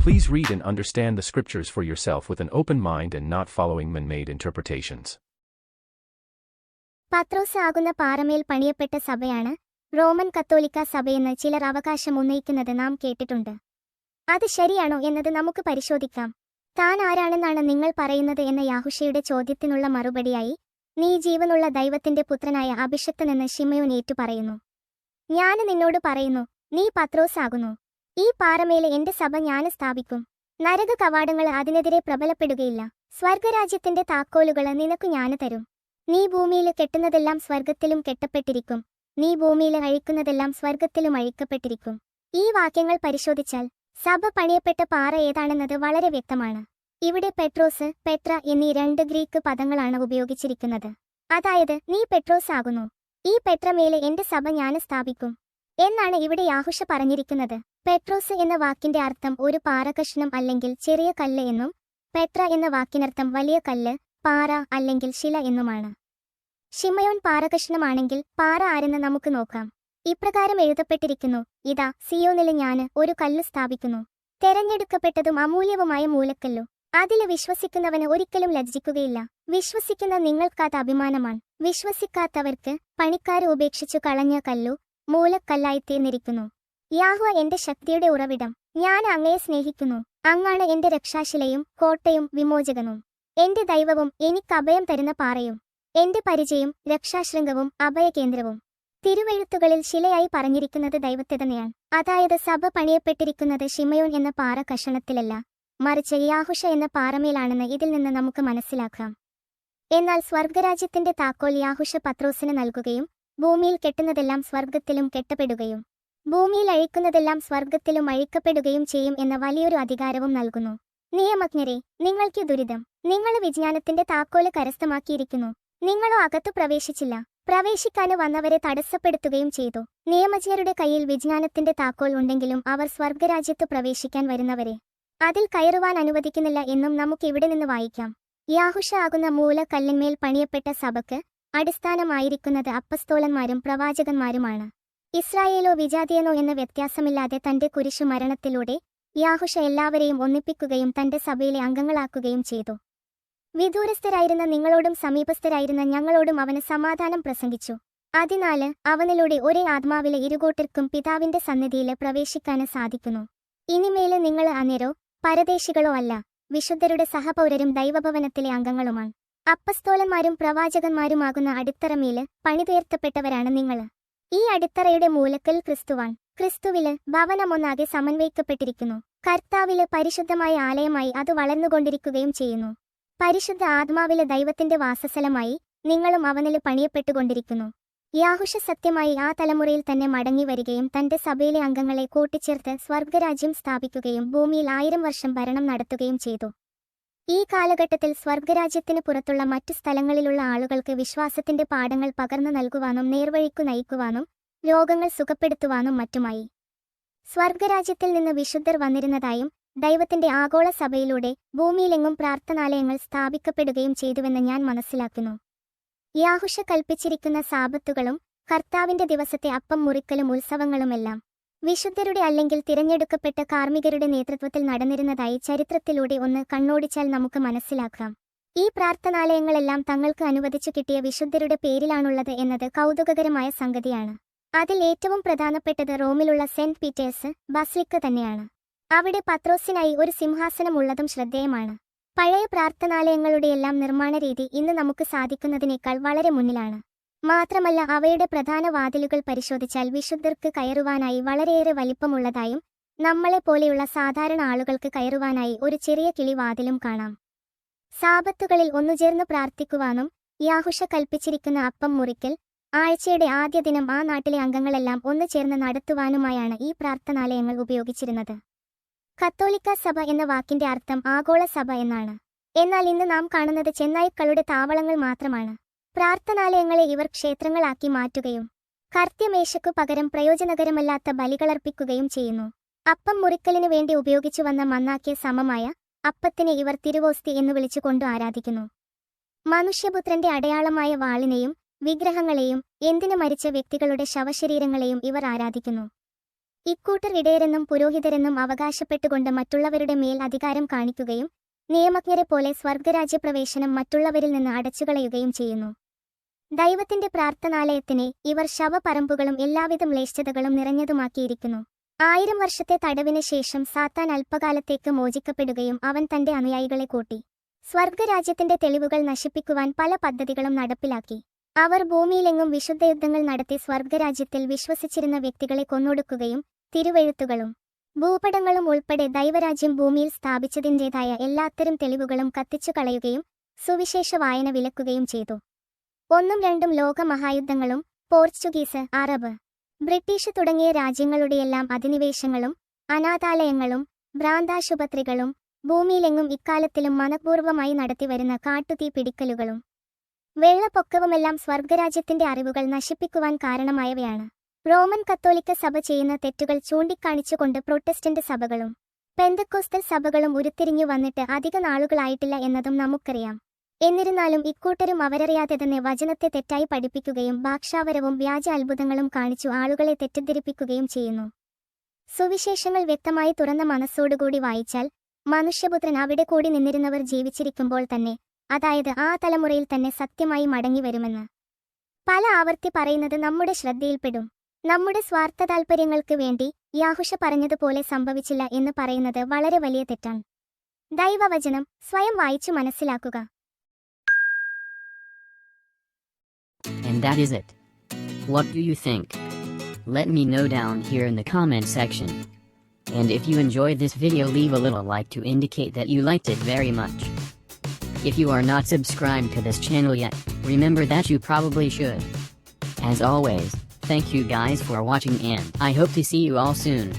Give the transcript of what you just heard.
Please read and understand the scriptures for yourself with an open mind and not following man made interpretations. പത്രോസ് ആകുന്ന പാറമേൽ പണിയപ്പെട്ട സഭയാണ് Roman കത്തോലിക്ക സഭയെന്ന് ചിലർ അവകാശം ഉന്നയിക്കുന്നത് നാം കേട്ടിട്ടുണ്ട് അത് ശരിയാണോ എന്നത് നമുക്ക് പരിശോധിക്കാം താൻ ആരാണെന്നാണ് നിങ്ങൾ പറയുന്നത് എന്ന യാഹുഷയുടെ ചോദ്യത്തിനുള്ള മറുപടിയായി നീ ജീവനുള്ള ദൈവത്തിന്റെ പുത്രനായ അഭിഷക്തനെന്ന് ഷിമയോൻ ഏറ്റു പറയുന്നു ഞാൻ നിന്നോട് പറയുന്നു നീ പത്രോസ് ആകുന്നു ഈ പാറമേലെ എന്റെ സഭ ഞാൻ സ്ഥാപിക്കും. നരക കവാടങ്ങൾ അതിനെതിരെ പ്രബലപ്പെടുകയില്ല. സ്വർഗരാജ്യത്തിന്റെ താക്കോലുകൾ നിനക്ക് ഞാൻ തരും. നീ ഭൂമിയിൽ കെട്ടുന്നതെല്ലാം സ്വർഗത്തിലും കെട്ടപ്പെട്ടിരിക്കും. നീ ഭൂമിയിൽ അഴിക്കുന്നതെല്ലാം സ്വർഗത്തിലും അഴിക്കപ്പെട്ടിരിക്കും. ഈ വാക്യങ്ങൾ പരിശോധിച്ചാൽ സഭ പണിയപ്പെട്ട പാറ ഏതാണെന്നത് വളരെ വ്യക്തമാണ്. ഇവിടെ പെട്രോസ് പെട്ര എന്നീ രണ്ട് ഗ്രീക്ക് പദങ്ങളാണ് ഉപയോഗിച്ചിരിക്കുന്നത്. അതായത് നീ പെട്രോസ് ആകുന്നു ഈ പെട്രമേലെ എന്റെ സഭ ഞാൻ സ്ഥാപിക്കും. എന്നാണ് ഇവിടെ യാഹുഷ പറഞ്ഞിരിക്കുന്നത്. പെട്രോസ് എന്ന വാക്കിന്റെ അർത്ഥം ഒരു പാറകഷ്ണം അല്ലെങ്കിൽ ചെറിയ കല്ല് എന്നും പെട്ര എന്ന വാക്കിനർത്ഥം വലിയ കല്ല് പാറ അല്ലെങ്കിൽ ശില എന്നുമാണ്. ഷിമയോൻ പാറകഷ്ണമാണെങ്കിൽ പാറ ആരെന്ന് നമുക്ക് നോക്കാം. ഇപ്രകാരം എഴുതപ്പെട്ടിരിക്കുന്നു ഇതാ സിയോനിൽ ഞാൻ ഒരു കല്ല് സ്ഥാപിക്കുന്നു. തെരഞ്ഞെടുക്കപ്പെട്ടതും അമൂല്യവുമായ മൂലക്കല്ലു. അതിൽ വിശ്വസിക്കുന്നവന് ഒരിക്കലും ലജ്ജിക്കുകയില്ല. വിശ്വസിക്കുന്ന നിങ്ങൾക്കത് അഭിമാനമാണ്. വിശ്വസിക്കാത്തവർക്ക് പണിക്കാരെ ഉപേക്ഷിച്ചു കളഞ്ഞ കല്ലു മൂലക്കല്ലായിത്തീർന്നിരിക്കുന്നു യാഹുവ എന്റെ ശക്തിയുടെ ഉറവിടം. ഞാൻ അങ്ങയെ സ്നേഹിക്കുന്നു. അങ്ങാണ് എന്റെ രക്ഷാശിലയും കോട്ടയും വിമോചകനും. എന്റെ ദൈവവും എനിക്ക് അഭയം തരുന്ന പാറയും. എന്റെ പരിചയം രക്ഷാശൃംഗവും അഭയകേന്ദ്രവും. തിരുവെഴുത്തുകളിൽ ശിലയായി പറഞ്ഞിരിക്കുന്നത് ദൈവത്തെ തന്നെയാണ് അതായത് സഭ പണിയപ്പെട്ടിരിക്കുന്നത് ഷിമയോൻ എന്ന പാറ കഷണത്തിലല്ല. മറിച്ച് യാഹുഷ എന്ന പാറമേലാണെന്ന് ഇതിൽ നിന്ന് നമുക്ക് മനസ്സിലാക്കാം. എന്നാൽ സ്വർഗരാജ്യത്തിന്റെ താക്കോൽ യാഹുഷ പത്രോസിന് നൽകുകയും ഭൂമിയിൽ കെട്ടുന്നതെല്ലാം സ്വർഗത്തിലും കെട്ടപ്പെടുകയും ഭൂമിയിൽ അഴിക്കുന്നതെല്ലാം സ്വർഗത്തിലും അഴിക്കപ്പെടുകയും ചെയ്യും എന്ന വലിയൊരു അധികാരവും നൽകുന്നു. നിയമജ്ഞരെ നിങ്ങൾക്ക് ദുരിതം. നിങ്ങൾ വിജ്ഞാനത്തിന്റെ താക്കോൽ കരസ്ഥമാക്കിയിരിക്കുന്നു. നിങ്ങളോ അകത്തു പ്രവേശിച്ചില്ല. പ്രവേശിക്കാന് വന്നവരെ തടസ്സപ്പെടുത്തുകയും ചെയ്തു. നിയമജ്ഞരുടെ കയ്യിൽ വിജ്ഞാനത്തിന്റെ താക്കോൽ ഉണ്ടെങ്കിലും അവർ സ്വർഗരാജ്യത്ത് പ്രവേശിക്കാൻ വരുന്നവരെ. അതിൽ കയറുവാൻ അനുവദിക്കുന്നില്ല എന്നും നമുക്ക് ഇവിടെ നിന്ന് വായിക്കാം. യാഹുഷ ആകുന്ന മൂലക്കല്ലിന്മേൽ പണിയപ്പെട്ട സഭയ്ക്ക് അടിസ്ഥാനമായിരിക്കുന്നത് അപ്പസ്തോലന്മാരും പ്രവാചകന്മാരുമാണ്. ഇസ്രായേലോ വിജാതിയനോ എന്ന വ്യത്യാസമില്ലാതെ തന്റെ കുരിശു മരണത്തിലൂടെ യാഹുഷ എല്ലാവരെയും ഒന്നിപ്പിക്കുകയും തന്റെ സഭയിലെ അംഗങ്ങളാക്കുകയും ചെയ്തു. വിദൂരസ്ഥരായിരുന്ന നിങ്ങളോടും സമീപസ്ഥരായിരുന്ന ഞങ്ങളോടും അവന് സമാധാനം പ്രസംഗിച്ചു. അതിനാല് അവനിലൂടെ ഒരേ ആത്മാവിലെ ഇരുകൂട്ടർക്കും പിതാവിന്റെ സന്നിധിയിൽ പ്രവേശിക്കാന് സാധിക്കുന്നു. ഇനിമേൽ നിങ്ങൾ അനേരോ പരദേശികളോ അല്ല വിശുദ്ധരുടെ സഹപൗരരും ദൈവഭവനത്തിലെ അംഗങ്ങളുമാണ്. അപ്പസ്തോലന്മാരും പ്രവാചകന്മാരുമാകുന്ന അടിത്തറമേൽ പണിതുയർത്തപ്പെട്ടവരാണ് നിങ്ങൾ. ഈ അടിത്തറയുടെ മൂലക്കൽ ക്രിസ്തുവാൻ ക്രിസ്തുവിൽ ഭവനമൊന്നാകെ സമന്വയിക്കപ്പെട്ടിരിക്കുന്നു. കർത്താവിൽ പരിശുദ്ധമായ ആലയമായി അത് വളർന്നുകൊണ്ടിരിക്കുകയും ചെയ്യുന്നു. പരിശുദ്ധ ആത്മാവിലെ ദൈവത്തിന്റെ വാസസ്ഥലമായി നിങ്ങളും അവനിൽ പണിയപ്പെട്ടുകൊണ്ടിരിക്കുന്നു. യാഹുഷ സത്യമായി ആ തലമുറയിൽ തന്നെ മടങ്ങി വരികയും തന്റെ സഭയിലെ അംഗങ്ങളെ കൂട്ടിച്ചേർത്ത് സ്വർഗരാജ്യം സ്ഥാപിക്കുകയും ഭൂമിയിൽ ആയിരം വർഷം ഭരണം നടത്തുകയും ചെയ്തു. ഈ കാലഘട്ടത്തിൽ സ്വർഗരാജ്യത്തിന് പുറത്തുള്ള മറ്റു സ്ഥലങ്ങളിലുള്ള ആളുകൾക്ക് വിശ്വാസത്തിന്റെ പാഠങ്ങൾ പകർന്നു നൽകുവാനും നേർവഴിക്കു നയിക്കുവാനും രോഗങ്ങൾ സുഖപ്പെടുത്തുവാനും മറ്റുമായി. സ്വർഗരാജ്യത്തിൽ നിന്ന് വിശുദ്ധർ വന്നിരുന്നതായും ദൈവത്തിന്റെ ആഗോള സഭയിലൂടെ ഭൂമിയിലെങ്ങും പ്രാർത്ഥനാലയങ്ങൾ സ്ഥാപിക്കപ്പെടുകയും ചെയ്തുവെന്ന് ഞാൻ മനസ്സിലാക്കുന്നു. യാഹുഷ കൽപ്പിച്ചിരിക്കുന്ന സാപത്തുകളും കർത്താവിന്റെ ദിവസത്തെ അപ്പം മുറിക്കലും ഉത്സവങ്ങളുമെല്ലാം വിശുദ്ധരുടെ അല്ലെങ്കിൽ തിരഞ്ഞെടുക്കപ്പെട്ട കാർമ്മികരുടെ നേതൃത്വത്തിൽ നടന്നിരുന്നതായി ചരിത്രത്തിലൂടെ ഒന്ന് കണ്ണോടിച്ചാൽ നമുക്ക് മനസ്സിലാക്കാം. ഈ പ്രാർത്ഥനാലയങ്ങളെല്ലാം തങ്ങൾക്ക് അനുവദിച്ചു കിട്ടിയ വിശുദ്ധരുടെ പേരിലാണുള്ളത് എന്നത് കൗതുകകരമായ സംഗതിയാണ്. അതിൽ ഏറ്റവും പ്രധാനപ്പെട്ടത് റോമിലുള്ള സെന്റ് പീറ്റേഴ്സ് ബസ്ലിക്ക് തന്നെയാണ്. അവിടെ പത്രോസിനായി ഒരു സിംഹാസനമുള്ളതും ശ്രദ്ധേയമാണ്. പഴയ പ്രാർത്ഥനാലയങ്ങളുടെയെല്ലാം നിർമ്മാണ രീതി ഇന്ന് നമുക്ക് സാധിക്കുന്നതിനേക്കാൾ വളരെ മുന്നിലാണ്. മാത്രമല്ല അവയുടെ പ്രധാന വാതിലുകൾ പരിശോധിച്ചാൽ വിശുദ്ധർക്ക് കയറുവാനായി വളരെയേറെ വലിപ്പമുള്ളതായും നമ്മളെ പോലെയുള്ള സാധാരണ ആളുകൾക്ക് കയറുവാനായി ഒരു ചെറിയ കിളിവാതിലും കാണാം. സാപത്തുകളിൽ ഒന്നുചേർന്ന് പ്രാർത്ഥിക്കുവാനും യാഹുഷ കൽപ്പിച്ചിരിക്കുന്ന അപ്പം മുറിക്കൽ ആഴ്ചയുടെ ആദ്യ ദിനം ആ നാട്ടിലെ അംഗങ്ങളെല്ലാം ഒന്നു ചേർന്ന് നടത്തുവാനുമായാണ് ഈ പ്രാർത്ഥനാലയങ്ങൾ ഉപയോഗിച്ചിരുന്നത്. കത്തോലിക്ക സഭ എന്ന വാക്കിന്റെ അർത്ഥം ആഗോള സഭ എന്നാണ്. എന്നാൽ ഇന്ന് നാം കാണുന്നത് ചെന്നായ്ക്കളുടെ താവളങ്ങൾ മാത്രമാണ്. പ്രാർത്ഥനാലയങ്ങളെ ഇവർ ക്ഷേത്രങ്ങളാക്കി മാറ്റുകയും കർത്യമേശക്കു പകരം പ്രയോജനകരമല്ലാത്ത ബലികളർപ്പിക്കുകയും ചെയ്യുന്നു. അപ്പം മുറിക്കലിനു വേണ്ടി ഉപയോഗിച്ചു വന്ന മന്നാക്കിയ സമമായ അപ്പത്തിനെ ഇവർ തിരുവോസ്തി എന്നു വിളിച്ചുകൊണ്ട് ആരാധിക്കുന്നു. മനുഷ്യപുത്രന്റെ അടയാളമായ വാളിനെയും വിഗ്രഹങ്ങളെയും എന്തിനു മരിച്ച വ്യക്തികളുടെ ശവശരീരങ്ങളെയും ഇവർ ആരാധിക്കുന്നു. ഇക്കൂട്ടർ ഇടയരെന്നും പുരോഹിതരെന്നും അവകാശപ്പെട്ടുകൊണ്ട് മറ്റുള്ളവരുടെ മേൽ അധികാരം കാണിക്കുകയും നിയമജ്ഞരെ പോലെ സ്വർഗരാജ്യപ്രവേശനം മറ്റുള്ളവരിൽ നിന്ന് അടച്ചുകളയുകയും ചെയ്യുന്നു. ദൈവത്തിന്റെ പ്രാർത്ഥനാലയത്തിനെ ഇവർ ശവപറമ്പുകളും എല്ലാവിധ മ്ലേച്ഛതകളും നിറഞ്ഞതുമാക്കിയിരിക്കുന്നു. ആയിരം വർഷത്തെ തടവിന് ശേഷം സാത്താൻ അല്പകാലത്തേക്ക് മോചിക്കപ്പെടുകയും അവൻ തന്റെ അനുയായികളെ കൂട്ടി. സ്വർഗരാജ്യത്തിന്റെ തെളിവുകൾ നശിപ്പിക്കുവാൻ പല പദ്ധതികളും നടപ്പിലാക്കി. അവർ ഭൂമിയിലെങ്ങും വിശുദ്ധയുദ്ധങ്ങൾ നടത്തി സ്വർഗരാജ്യത്തിൽ വിശ്വസിച്ചിരുന്ന വ്യക്തികളെ കൊന്നൊടുക്കുകയും തിരുവെഴുത്തുകളും ഭൂപടങ്ങളും ഉൾപ്പെടെ ദൈവരാജ്യം ഭൂമിയിൽ സ്ഥാപിച്ചതിന്റെതായ എല്ലാത്തരം തെളിവുകളും കത്തിച്ചു കളയുകയും സുവിശേഷ വായന വിലക്കുകയും ചെയ്തു. ഒന്നും രണ്ടും ലോക മഹായുദ്ധങ്ങളും പോർച്ചുഗീസ് അറബ് ബ്രിട്ടീഷ് തുടങ്ങിയ രാജ്യങ്ങളുടെയെല്ലാം അധിനിവേശങ്ങളും അനാഥാലയങ്ങളും ഭ്രാന്താശുപത്രികളും ഭൂമിയിലെങ്ങും ഇക്കാലത്തിലും മനഃപൂർവമായി നടത്തിവരുന്ന കാട്ടുതീ പിടിക്കലുകളും വെള്ളപ്പൊക്കവുമെല്ലാം സ്വർഗരാജ്യത്തിന്റെ അറിവുകൾ നശിപ്പിക്കുവാൻ കാരണമായവയാണ്. റോമൻ കത്തോലിക്ക സഭ ചെയ്യുന്ന തെറ്റുകൾ ചൂണ്ടിക്കാണിച്ചുകൊണ്ട് പ്രൊട്ടസ്റ്റന്റ് സഭകളും പെന്തക്കോസ്തൽ സഭകളും ഉരുത്തിരിഞ്ഞു വന്നിട്ട് അധിക നാളുകളായിട്ടില്ല എന്നതും നമുക്കറിയാം. എന്നിരുന്നാലും ഇക്കൂട്ടരും അവരറിയാതെ തന്നെ വചനത്തെ തെറ്റായി പഠിപ്പിക്കുകയും ഭാക്ഷാവരവും വ്യാജ അത്ഭുതങ്ങളും കാണിച്ചു ആളുകളെ തെറ്റിദ്ധരിപ്പിക്കുകയും ചെയ്യുന്നു. സുവിശേഷങ്ങൾ വ്യക്തമായി തുറന്ന മനസ്സോടുകൂടി വായിച്ചാൽ മനുഷ്യപുത്രൻ അവിടെ കൂടി നിന്നിരുന്നവർ ജീവിച്ചിരിക്കുമ്പോൾ തന്നെ അതായത് ആ തലമുറയിൽ തന്നെ സത്യമായി മടങ്ങി വരുമെന്ന് പല ആവർത്തി പറയുന്നത് നമ്മുടെ ശ്രദ്ധയിൽപ്പെടും. നമ്മുടെ സ്വാർത്ഥ താൽപ്പര്യങ്ങൾക്ക് വേണ്ടി യാഹുഷ പറഞ്ഞതുപോലെ സംഭവിച്ചില്ല എന്ന് പറയുന്നത് വളരെ വലിയ തെറ്റാണ് ദൈവവചനം സ്വയം വായിച്ചു മനസ്സിലാക്കുക And that is it. What do you think? Let me know down here in the comment section. And if you enjoyed this video leave a little like to indicate that you liked it very much. If you are not subscribed to this channel yet, remember that you probably should. As always, thank you guys for watching and I hope to see you all soon.